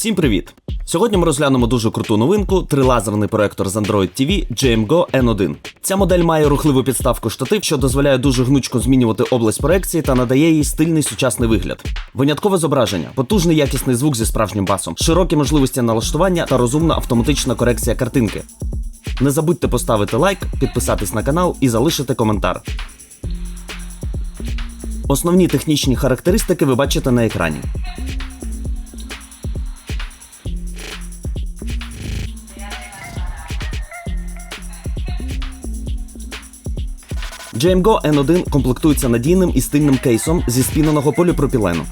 Всім привіт! Сьогодні ми розглянемо дуже круту новинку трилазерний проектор з Android TV GMGO N1. Ця модель має рухливу підставку штатив, що дозволяє дуже гнучко змінювати область проекції та надає їй стильний сучасний вигляд. Виняткове зображення, потужний якісний звук зі справжнім басом, широкі можливості налаштування та розумна автоматична корекція картинки. Не забудьте поставити лайк, підписатись на канал і залишити коментар. Основні технічні характеристики ви бачите на екрані. GMGO N1 комплектується надійним і стильним кейсом зі спіненого поліпропілену.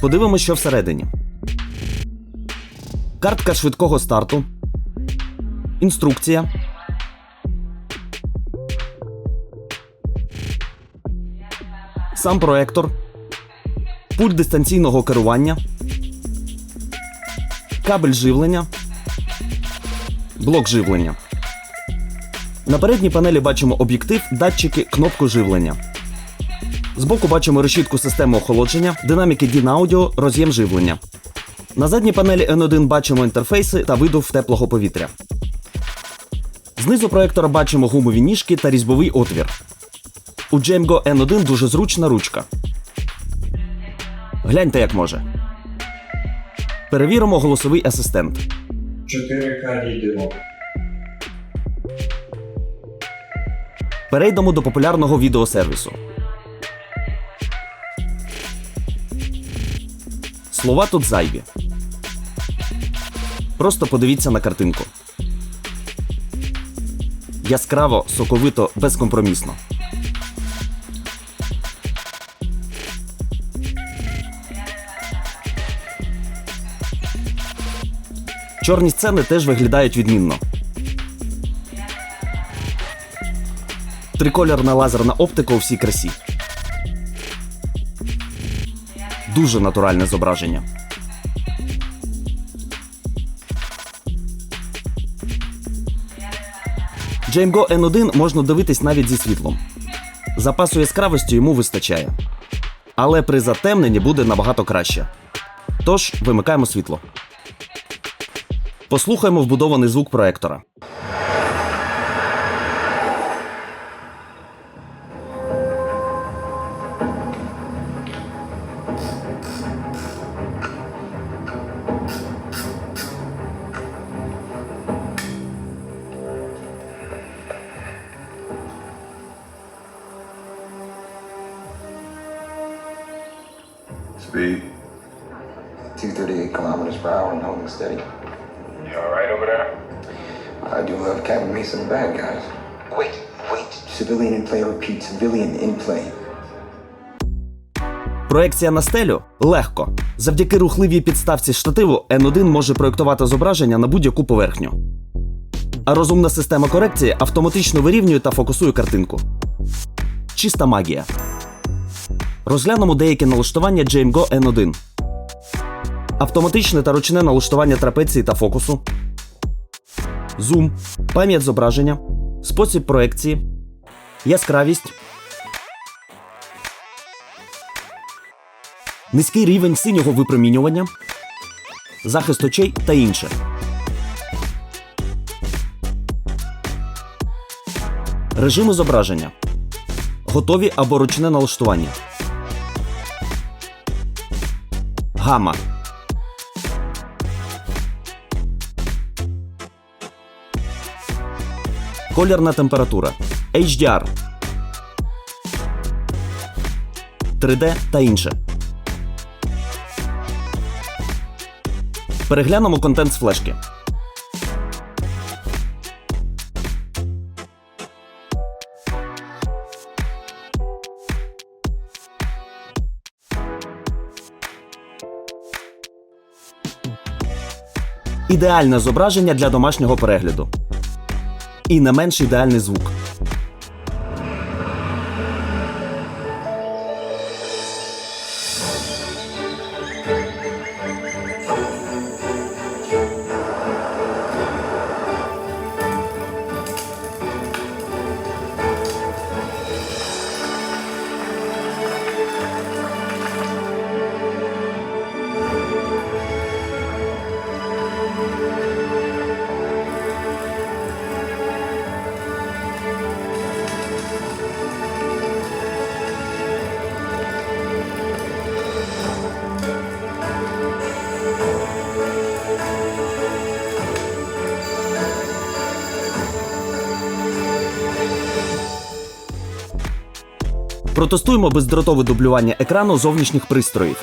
Подивимося, що всередині. Картка швидкого старту. Інструкція. Сам проектор. Пульт дистанційного керування. Кабель живлення. Блок живлення. На передній панелі бачимо об'єктив, датчики, кнопку живлення. Збоку бачимо решітку системи охолодження, динаміки DIN Audio, роз'єм живлення. На задній панелі N1 бачимо інтерфейси та видув теплого повітря. Знизу проектора бачимо гумові ніжки та різьбовий отвір. У GMGO N1 дуже зручна ручка. Гляньте, як може. Перевіримо голосовий асистент. 4К відео. Перейдемо до популярного відеосервісу. Слова тут зайві. Просто подивіться на картинку. Яскраво, соковито, безкомпромісно. Чорні сцени теж виглядають відмінно. Трикольорна лазерна оптика у всій красі. Дуже натуральне зображення. GMGO N1 можна дивитись навіть зі світлом. Запасу яскравості йому вистачає. Але при затемненні буде набагато краще. Тож вимикаємо світло. Послухаємо вбудований звук проектора. Speed. 238 kilometers per hour and holding steady. You alright over there? I do love Captain Mason the bad guys. Wait, wait. Civilian in play, repeat. Civilian in play. Проекція на стелю легко. Завдяки рухливій підставці штативу N1 може проєктувати зображення на будь-яку поверхню. А розумна система корекції автоматично вирівнює та фокусує картинку. Чиста магія. Розглянемо деякі налаштування GMGO N1. Автоматичне та ручне налаштування трапеції та фокусу. Зум, пам'ять зображення, спосіб проекції, яскравість. низький рівень синього випромінювання, захист очей та інше. Режими зображення. Готові або ручне налаштування. Гама. Колірна температура. HDR. 3D та інше. Переглянемо контент з флешки. Ідеальне зображення для домашнього перегляду. І не менш ідеальний звук. Протестуємо бездротове дублювання екрану зовнішніх пристроїв.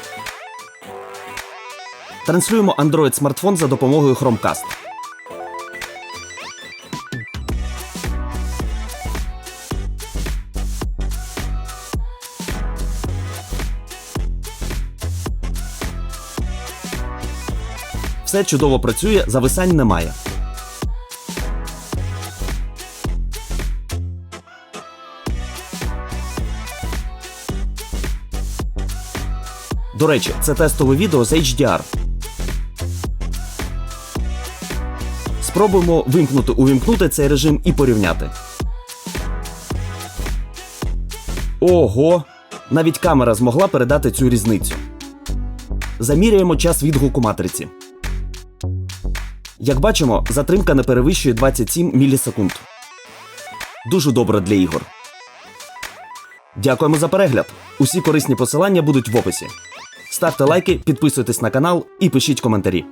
Транслюємо Android смартфон за допомогою Chromecast. Все чудово працює, зависань немає. До речі, це тестове відео з HDR. Спробуємо вимкнути увімкнути цей режим і порівняти. Ого! Навіть камера змогла передати цю різницю. Заміряємо час відгуку матриці. Як бачимо, затримка не перевищує 27 мілісекунд. Дуже добре для ігор. Дякуємо за перегляд. Усі корисні посилання будуть в описі. Ставте лайки, підписуйтесь на канал і пишіть коментарі.